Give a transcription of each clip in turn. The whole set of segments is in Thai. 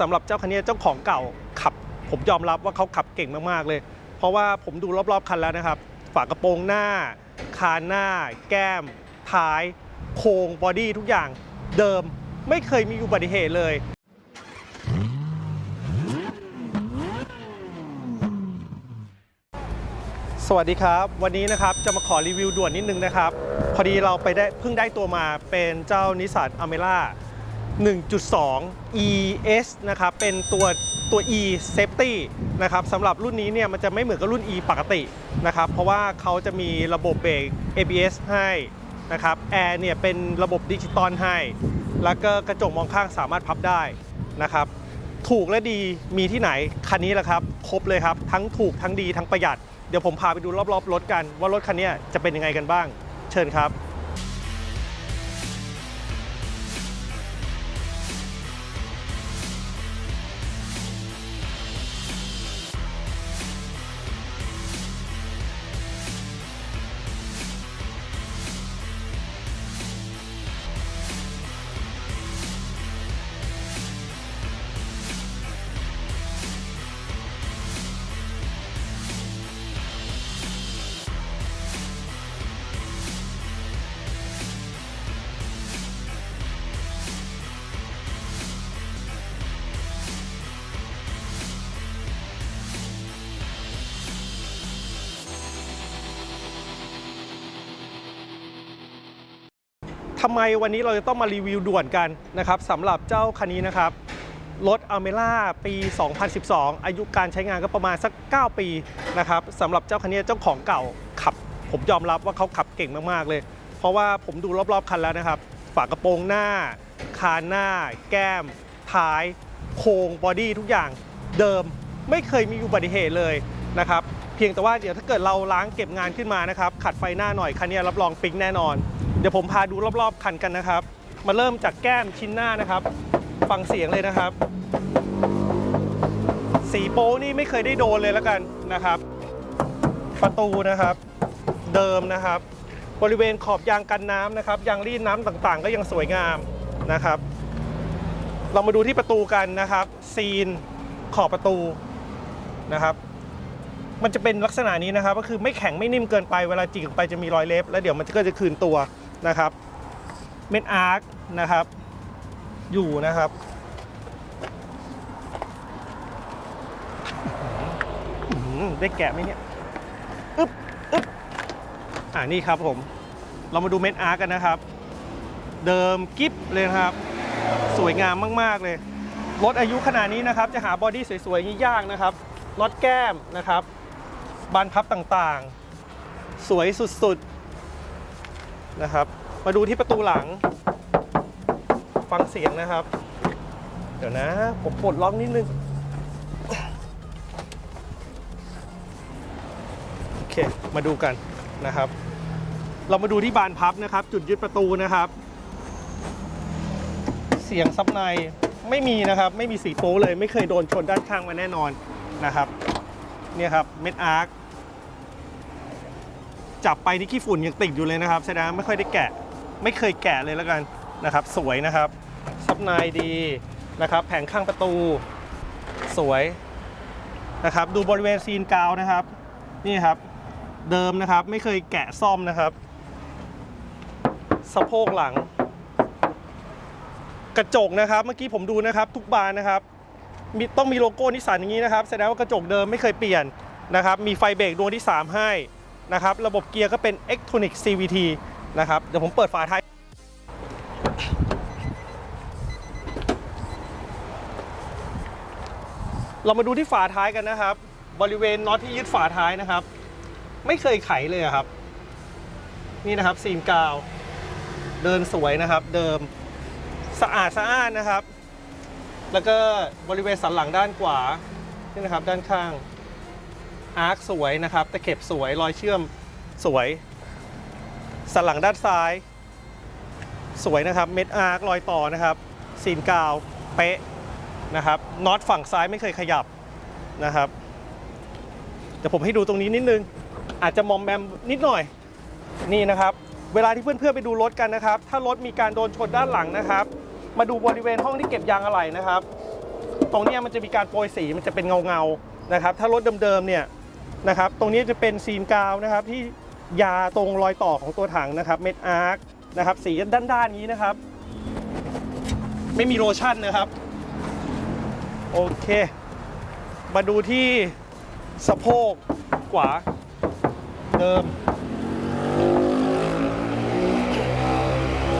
สำหรับเจ้าคันนี้เจ้าของเก่าขับ ผมยอมรับว่าเขาขับเก่งมากๆเลย เพราะว่าผมดูรอบๆคันแล้วนะครับ ฝากระโปรงหน้า คานหน้า แก้ม ท้าย โครงบอดี้ทุกอย่างเดิมไม่เคยมีอุบัติเหตุเลยสวัสดีครับ วันนี้นะครับจะมาขอรีวิวด่วนนิดนึงนะครับ พอดีเราไปได้เพิ่งได้ตัวมาเป็นเจ้านิสสันอเมร่า 1.2 ES นะครับเป็นตัวตัว E Safety นะครับสำหรับรุ่นนี้เนี่ยมันจะไม่เหมือนกับรุ่น E ปกตินะครับเพราะว่าเขาจะมีระบบเบรก ABS ให้นะครับแอร์เนี่ยเป็นระบบดิจิตอลให้ แล้วก็กระจกมองข้างสามารถพับได้นะครับถูกและดีมีที่ไหน คันนี้แหละครับครบเลยครับ ทั้งถูกทั้งดีทั้งประหยัด เดี๋ยวผมพาไปดูรอบๆรถกันว่ารถคันนี้จะเป็นยังไงกันบ้าง เชิญครับ ทำไมวันนี้เราจะต้องมารีวิวด่วนกันนะครับสำหรับเจ้าคันนี้นะครับรถอเมร่าปี 2012 อายุการใช้งานก็ประมาณสัก 9 ปีนะครับสำหรับเจ้าคันนี้เจ้าของเก่าขับ ผมยอมรับว่าเขาขับเก่งมาก ๆ เลย เพราะว่าผมดูรอบ ๆ คันแล้วนะครับ ฝากระโปรงหน้า คานหน้า แก้ม ท้าย โครงบอดี้ทุกอย่างเดิมไม่เคยมีอุบัติเหตุเลยนะครับเพียงแต่ว่าเดี๋ยวถ้าเกิดเราล้างเก็บงานขึ้นมานะครับขัดไฟหน้าหน่อยคันนี้รับรองปิ๊งแน่นอน เดี๋ยวผมพาดูรอบๆคันกันนะครับ มาเริ่มจากแก้มชิ้นหน้านะครับ ฟังเสียงเลยนะครับ สีโป้นี่ไม่เคยได้โดนเลยแล้วกันนะครับ ประตูนะครับ เดิมนะครับ บริเวณขอบยางกันน้ำนะครับยางรีดน้ำต่างๆ ก็ยังสวยงามนะครับ เรามาดูที่ประตูกันนะครับ ซีนขอบประตูนะครับมันจะเป็นลักษณะนี้นะครับ ก็คือไม่แข็งไม่นิ่มเกินไปเวลาจิกออกไปจะมีรอยเล็บ แล้วเดี๋ยวมันก็จะคืนตัว นะครับเม็ดอาร์คนะครับ อยู่นะครับ ได้แกะไหมเนี่ยอึ๊บอึ๊บอ่านี่ครับผม เรามาดูเม็ดอาร์กันนะครับ เดิมกิฟเลยครับ สวยงามมาก ๆ เลย รถอายุขนาดนี้นะครับ จะหาบอดี้สวยๆนี้ยากนะครับน็อตแก้มนะครับ บานพับต่างๆ สวยสุด ๆ นะครับ มาดูที่ประตูหลัง ฟังเสียงนะครับ เดี๋ยวนะ ผมปลดล็อกนิดนึง โอเค มาดูกันนะครับ เรามาดูที่บานพับนะครับ จุดยึดประตูนะครับ เสียงซับในไม่มีนะครับ ไม่มีสีโป๊เลย ไม่เคยโดนชนด้านข้างมาแน่นอนนะครับ เนี่ยครับ เม็ดอาร์ค จับไปที่ขี้ฝุ่นยังติดอยู่เลยนะครับแสดงไม่ค่อยได้แกะ ไม่เคยแกะเลยแล้วกันนะครับ สวยนะครับซับในดีนะครับ แผงข้างประตูสวยนะครับ ดูบริเวณซีนกาวนะครับ นี่ครับ เดิมนะครับ ไม่เคยแกะซ่อมนะครับสะโพกหลัง กระจกนะครับ เมื่อกี้ผมดูนะครับ ทุกบานนะครับมีต้องมีโลโก้นิสสันอย่างนี้นะครับ แสดงว่ากระจกเดิมไม่เคยเปลี่ยนนะครับ มีไฟเบรกดวงที่ 3 ให้ นะครับ ระบบเกียร์ก็เป็น e c t r o n i c CVT นะครับ เดี๋ยวผมเปิดฝาท้ายเรามาดูที่ฝาท้ายกันนะครับ บริเวณน็อตที่ยึดฝาท้ายนะครับ ไม่เคยไขเลยครับ นี่นะครับซีนกาว เดินสวยนะครับ เดิมสะอาดสะอ้านนะครับ แล้วก็บริเวณสันหลังด้านขวานี่นะครับด้านข้าง อาร์คสวยนะครับตะเข็บสวยรอยเชื่อมสวย สันหลังด้านซ้าย สวยนะครับเม็ดอาร์ครอยต่อนะครับซีนกาวเป๊ะนะครับน็อตฝั่งซ้ายไม่เคยขยับนะครับเดี๋ยวผมให้ดูตรงนี้นิดนึง อาจจะมอมแมมนิดหน่อยนี่นะครับ เวลาที่เพื่อนๆไปดูรถกันนะครับ ถ้ารถมีการโดนชนด้านหลังนะครับ มาดูบริเวณห้องที่เก็บยางอะไหล่นะครับ ตรงนี้มันจะมีการโปรยสีมันจะเป็นเงาๆนะครับ ถ้ารถเดิมๆเนี่ย นะครับ ตรงนี้จะเป็นซีนกาวนะครับที่ยาตรงรอยต่อของตัวถังนะครับ เม็ดอาร์คนะครับ สีด้านๆนี้นะครับ ไม่มีโลชั่นนะครับ โอเค มาดูที่สะโพกขวาเดิม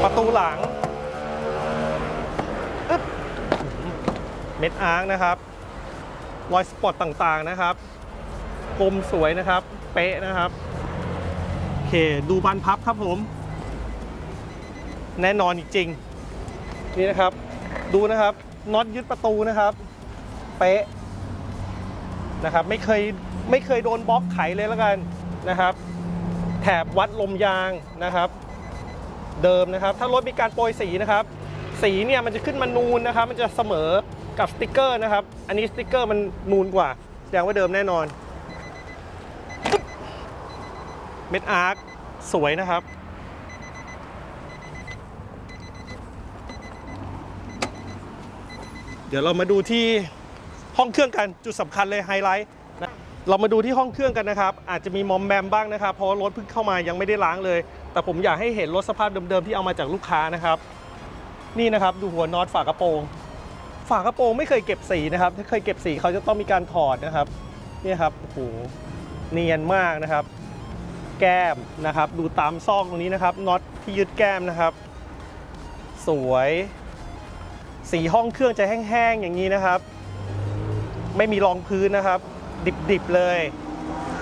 ประตูหลังเม็ดอาร์คนะครับ รอยสปอตต่างๆนะครับ กลมสวยนะครับ เป๊ะนะครับโอเคดูบานพับครับผม แน่นอนจริงๆนี่นะครับ ดูนะครับน็อตยึดประตูนะครับ เป๊ะนะครับ ไม่เคยไม่เคยโดนบล็อกไขเลยแล้วกันนะครับ แถบวัดลมยางนะครับ เดิมนะครับ ถ้ารถมีการโปรยสีนะครับ สีเนี่ยมันจะขึ้นมานูนนะครับ มันจะเสมอกับสติกเกอร์นะครับ อันนี้สติกเกอร์มันนูนกว่าแสดงว่าเดิมแน่นอน เม็ดอาร์คสวยนะครับเดี๋ยวเรามาดูที่ห้องเครื่องกันจุดสำคัญเลยไฮไลท์นะเรามาดูที่ห้องเครื่องกันนะครับ อาจจะมีมอมแมมบ้างนะครับ เพราะรถเพิ่งเข้ามายังไม่ได้ล้างเลย แต่ผมอยากให้เห็นรถสภาพเดิมๆที่เอามาจากลูกค้านะครับ นี่นะครับดูหัวน็อตฝากระโปรง ฝากระโปรงไม่เคยเก็บสีนะครับ ถ้าเคยเก็บสีเขาจะต้องมีการถอดนะครับ นี่ครับโอ้โหเนียนมากนะครับ แก้มนะครับ ดูตามซอกตรงนี้นะครับน็อตที่ยึดแก้มนะครับ สวย สีห้องเครื่องจะแห้งๆอย่างนี้นะครับ ไม่มีรองพื้นนะครับ ดิบๆเลย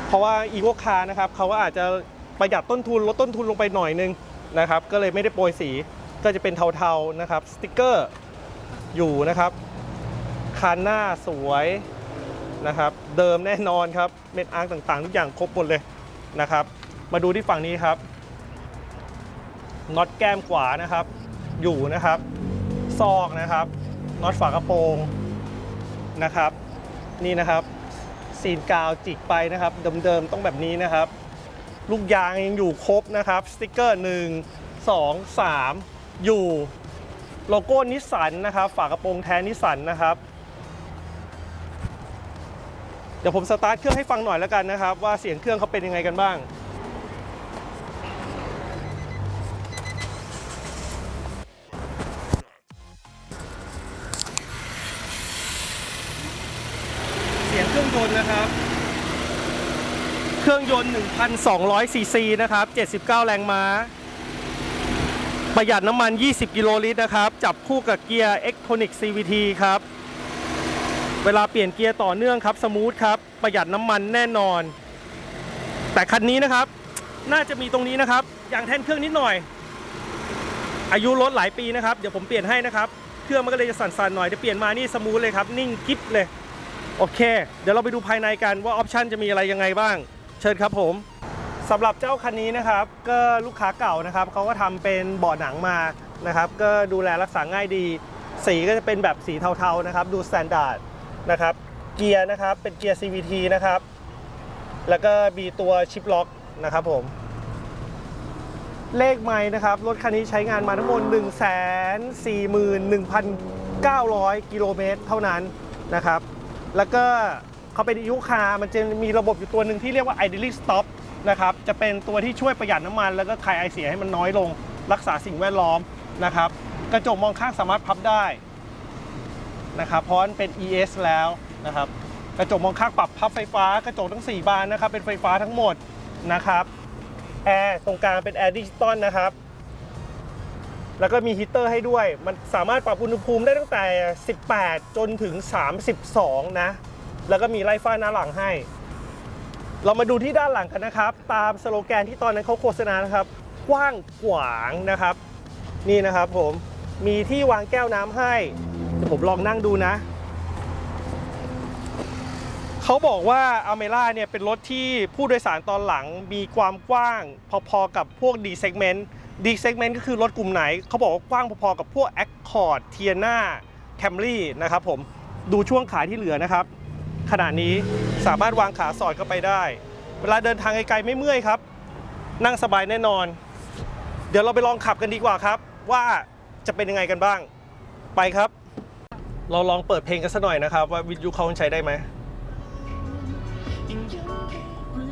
เพราะว่าอีโวคาร์นะครับเขาก็อาจจะประหยัดต้นทุนลดต้นทุนลงไปหน่อยนึงนะครับ ก็เลยไม่ได้โปรยสีก็จะเป็นเทาๆนะครับสติกเกอร์อยู่นะครับคันหน้าสวยนะครับ เดิมแน่นอนครับ เม็ดอาร์ต่างๆ ทุกอย่างครบหมดเลยนะครับ มาดูที่ฝั่งนี้ครับน็อตแก้มขวานะครับ อยู่นะครับซอกนะครับน็อตฝากระโปรงนะครับ นี่นะครับซีนกาวจิกไปนะครับเดิมๆต้องแบบนี้นะครับ ลูกยางยังอยู่ครบนะครับสติกเกอร์ 1 2 3 อยู่โลโก้นิสสันนะครับ ฝากระโปรงแทนนิสสันนะครับ เดี๋ยวผมสตาร์ทเครื่องให้ฟังหน่อยแล้วกันนะครับ ว่าเสียงเครื่องเขาเป็นยังไงกันบ้าง นต์1,200ซีซีนะครับ 79 แรงม้า ประหยัดน้ำมัน 20 กิโลลิตรนะครับ จับคู่กับเกียร์ e c t r o n i c CVT ครับ เวลาเปลี่ยนเกียร์ต่อเนื่องครับ สมูทครับ ประหยัดน้ำมันแน่นอน แต่คันนี้นะครับ น่าจะมีตรงนี้นะครับอย่างแท่นเครื่องนิดหน่อย อายุรถหลายปีนะครับ เดี๋ยวผมเปลี่ยนให้นะครับ เครื่องมันก็เลยจะสั่นๆหน่อยเดี๋ยวเปลี่ยนมานี่สมูทเลยครับ นิ่งกิ๊บเลยโอเค เดี๋ยวเราไปดูภายในกันว่าออปชันจะมีอะไรยังไงบ้าง เชิญครับผมสำหรับเจ้าคันนี้นะครับ ก็ลูกค้าเก่านะครับเขาก็ทำเป็นเบาะหนังมานะครับ ก็ดูแลรักษาง่ายดี สีก็จะเป็นแบบสีเทาๆนะครับ ดูสแตนดาร์ดนะครับ เกียร์นะครับเป็นเกียร์ CVT นะครับ แล้วก็มีตัวชิปล็อกนะครับผม เลขไม้นะครับ รถคันนี้ใช้งานมาทั้งหมด 1 4 1 900 กิโลเมตรเท่านั้นนะครับ แล้วก็ เขาเป็นยุคามันจะมีระบบอยู่ตัวหนึ่งที่เรียกว่า idling stop นะครับจะเป็นตัวที่ช่วยประหยัดน้ำมัน แล้วก็คายไอเสียให้มันน้อยลง รักษาสิ่งแวดล้อมนะครับกระจกมองข้างสามารถพับได้นะครับเพราะมันเป็น ES แล้วนะครับกระจกมองข้างปรับพับไฟฟ้ากระจกทั้ง 4 บานนะครับเป็นไฟฟ้าทั้งหมดนะครับแอร์ตรงกลางเป็นแอร์ดิจิตอลนะครับแล้วก็มีฮีตเตอร์ให้ด้วย มันสามารถปรับอุณหภูมิได้ตั้งแต่ 18 จนถึง 32 นะ แล้วก็มีไล่ฟ้าหน้าหลังให้ เรามาดูที่ด้านหลังกันนะครับ ตามสโลแกนที่ตอนนั้นเขาโฆษณานะครับ กว้างขวางนะครับ นี่นะครับผมมีที่วางแก้วน้ำให้เดี๋ยวผมลองนั่งดูนะเขาบอกว่าอเมร่าเนี่ยเป็นรถที่ผู้โดยสารตอนหลังมีความกว้างพอๆกับพวก D segment D segment ก็คือรถกลุ่มไหน เขาบอกว่ากว้างพอๆกับพวก Accord Tiana Camry นะครับผมดูช่วงขาที่เหลือนะครับ ขณะนี้สามารถวางขาสอดเข้าไปได้ เวลาเดินทางไกลๆไม่เมื่อยครับ นั่งสบายแน่นอน เดี๋ยวเราไปลองขับกันดีกว่าครับ ว่าจะเป็นยังไงกันบ้าง ไปครับ เราลองเปิดเพลงกันสักหน่อยนะครับ ว่าวิทยุเขาใช้ได้ไหม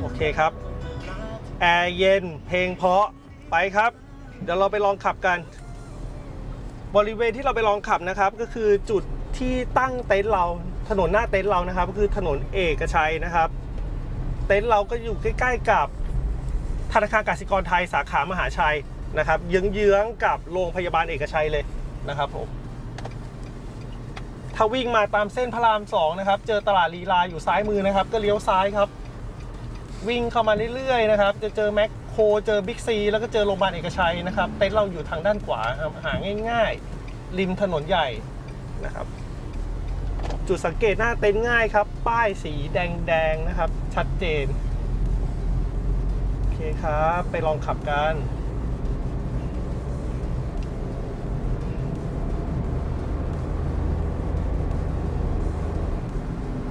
โอเคครับแอร์เย็นเพลงเพราะไปครับ เดี๋ยวเราไปลองขับกัน บริเวณที่เราไปลองขับนะครับ ก็คือจุดที่ตั้งเต็นท์เรา ถนนหน้าเต็นท์เรานะครับ ก็คือถนนเอกชัยนะครับ เต็นท์เราก็อยู่ใกล้ ๆ กับธนาคารกสิกรไทยสาขามหาชัยนะครับเยื้องๆกับโรงพยาบาลเอกชัยเลยนะครับผมถ้าวิ่งมาตามเส้นพระรามสองนะครับ เจอตลาดลีลาอยู่ซ้ายมือนะครับ ก็เลี้ยวซ้ายครับ วิ่งเข้ามาเรื่อยๆนะครับ จะเจอแมคโครเจอบิ๊กซีแล้วก็เจอโรงพยาบาลเอกชัยนะครับ เต็นท์เราอยู่ทางด้านขวาครับหาง่าย ๆ ริมถนนใหญ่นะครับ จุดสังเกตหน้าเต็นท์ง่ายครับ ป้ายสีแดงๆนะครับ ชัดเจน โอเคครับ ไปลองขับกัน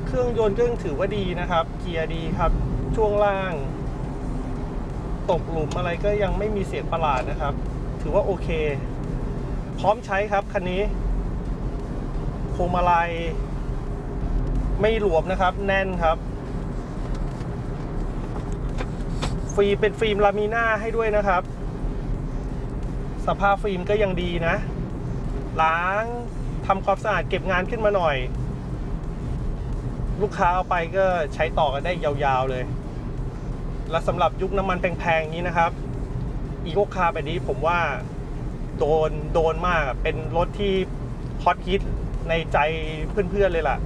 เครื่องยนต์ก็ยังถือว่าดีนะครับ เกียร์ดีครับ ช่วงล่าง ตกหลุมอะไรก็ยังไม่มีเสียงประหลาดนะครับ ถือว่าโอเค พร้อมใช้ครับคันนี้พวงมาลัย ไม่หลวมนะครับ แน่นครับ ฟิล์มเป็นฟิล์มลามิน่าให้ด้วยนะครับ สภาพฟิล์มก็ยังดีนะ ล้างทำความสะอาดเก็บงานขึ้นมาหน่อย ลูกค้าเอาไปก็ใช้ต่อกันได้ยาวๆเลย และสำหรับยุคน้ำมันแพงๆนี้นะครับ อีโคคาร์แบบนี้ผมว่าโดนโดนมากเป็นรถที่ฮอตฮิตในใจเพื่อนๆเลยล่ะ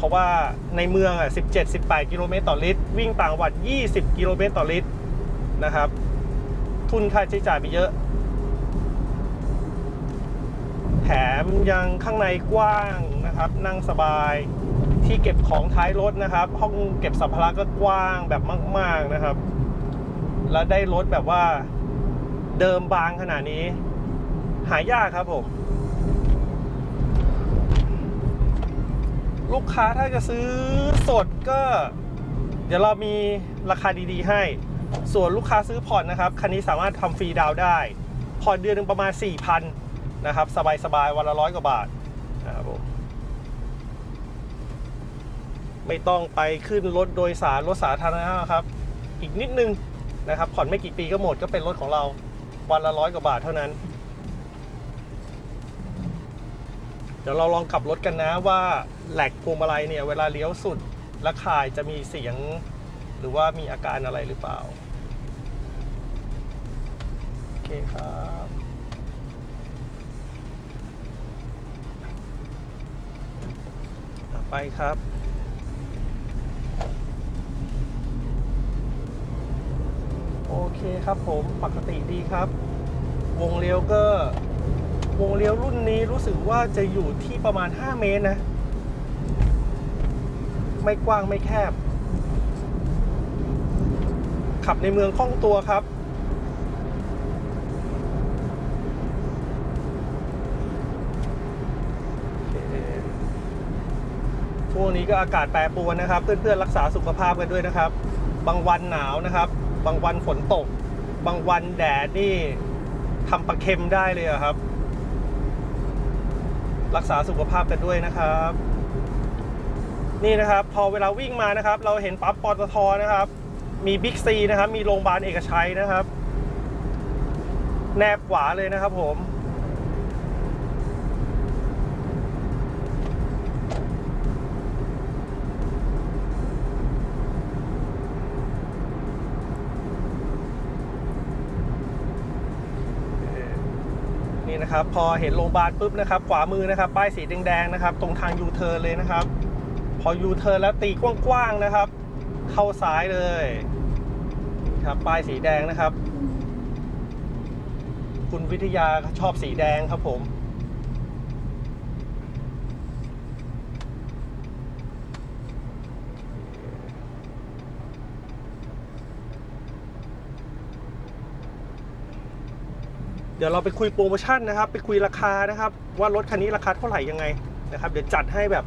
เพราะว่าในเมืองอะ17-18 กิโลเมตรต่อลิตร วิ่งต่างจังหวัด 20 กิโลเมตรต่อลิตรนะครับ ทุนค่าใช้จ่ายไปเยอะ แถมยังข้างในกว้างนะครับ นั่งสบายที่เก็บของท้ายรถนะครับ ห้องเก็บสัมภาระก็กว้างแบบมาก ๆนะครับ แล้วได้รถแบบว่าเดิมบางขนาดนี้ หายากครับผม ลูกค้าถ้าจะซื้อสดก็ เดี๋ยวเรามีราคาดีๆ ให้ ส่วนลูกค้าซื้อผ่อนนะครับคันนี้สามารถทำฟรีดาวได้ ผ่อนเดือนหนึ่งประมาณ 4,000นะครับ สบายๆวันละร้อยกว่าบาทนะครับผมไม่ต้องไปขึ้นรถโดยสาร รถสาธารณะครับ อีกนิดนึงนะครับ ผ่อนไม่กี่ปีก็หมดก็เป็นรถของเราวันละร้อยกว่าบาทเท่านั้น เดี๋ยวเราลองขับรถกันนะว่าแหลกพวงมาลัยเนี่ยเวลาเลี้ยวสุดและคายจะมีเสียง หรือว่ามีอาการอะไรหรือเปล่า โอเคครับไปครับโอเคครับผมปกติดีครับ วงเลี้ยวก็ วงเลี้ยวรุ่นนี้รู้สึกว่าจะอยู่ที่ประมาณ 5 เมตรนะ ไม่กว้างไม่แคบ ขับในเมืองคล่องตัวครับช่วงนี้ก็อากาศแปรปรวนนะครับ เพื่อนๆรักษาสุขภาพกันด้วยนะครับ บางวันหนาวนะครับ บางวันฝนตก บางวันแดดนี่ทำปลาเค็มได้เลยอะครับ รักษาสุขภาพกันด้วยนะครับ นี่นะครับ พอเวลาวิ่งมานะครับ เราเห็นปั๊บปตทนะครับ มีบิ๊กซีนะครับ มีโรงพยาบาลเอกชัยนะครับ แนบขวาเลยนะครับผม นะครับ พอเห็นโรงพยาบาลปุ๊บนะครับ ขวามือนะครับป้ายสีแดงๆนะครับ ตรงทางยูเทิร์นเลยนะครับ พอยูเทิร์นแล้วตีกว้างๆนะครับ เข้าซ้ายเลยครับป้ายสีแดงนะครับ คุณวิทยาชอบสีแดงครับผม เดี๋ยวเราไปคุยโปรโมชั่นนะครับ ไปคุยราคานะครับ ว่ารถคันนี้ราคาเท่าไหร่ยังไงนะครับ เดี๋ยวจัดให้แบบ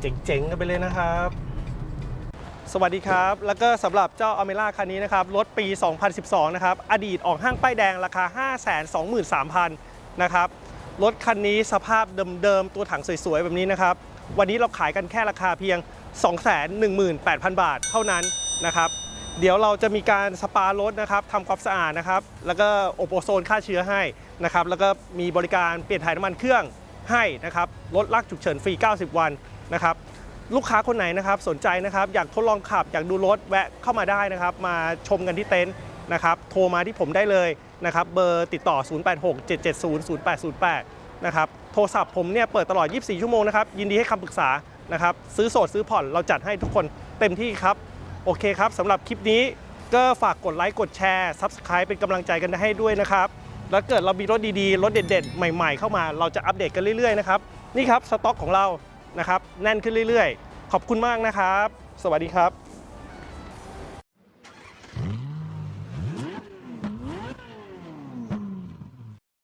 เจ๋งๆกันไปเลยนะครับ สวัสดีครับ แล้วก็สำหรับเจ้าอเมร่าคันนี้นะครับ รถปี 2012 นะครับ อดีตออกห้างป้ายแดงราคา 523,000 นะครับรรถคันนี้สภาพเดิมๆ ตัวถังสวยๆ แบบนี้นะครับ วันนี้เราขายกันแค่ราคาเพียง 218,000 บาทเท่านั้นนะครับ เดี๋ยวเราจะมีการสปารถนะครับทำความสะอาดนะครับ แล้วก็โอโปโซนฆ่าเชื้อให้นะครับ แล้วก็มีบริการเปลี่ยนถ่ายน้ำมันเครื่องให้นะครับรถลากฉุกเฉินฟรี 90 วันนะครับ ลูกค้าคนไหนนะครับ สนใจนะครับ อยากทดลองขับ อยากดูรถแวะเข้ามาได้นะครับ มาชมกันที่เต็นท์นะครับ โทรมาที่ผมได้เลยนะครับ เบอร์ติดต่อ 0867700808 นะครับ โทรศัพท์ผมเนี่ยเปิดตลอด 24 ชั่วโมงนะครับ ยินดีให้คำปรึกษานะครับ ซื้อโสดซื้อผ่อนเราจัดให้ทุกคนเต็มที่ครับ โอเคครับสำหรับคลิปนี้ก็ฝากกดไลค์กดแชร์ Subscribe เป็นกำลังใจกันให้ด้วยนะครับ แล้วเกิดเรามีรถดีๆ รถเด็ดๆ ใหม่ๆ เข้ามาเราจะอัปเดตกันเรื่อยๆนะครับ นี่ครับสต็อกของเรานะครับแน่นขึ้นเรื่อยๆ ขอบคุณมากนะครับ สวัสดีครับ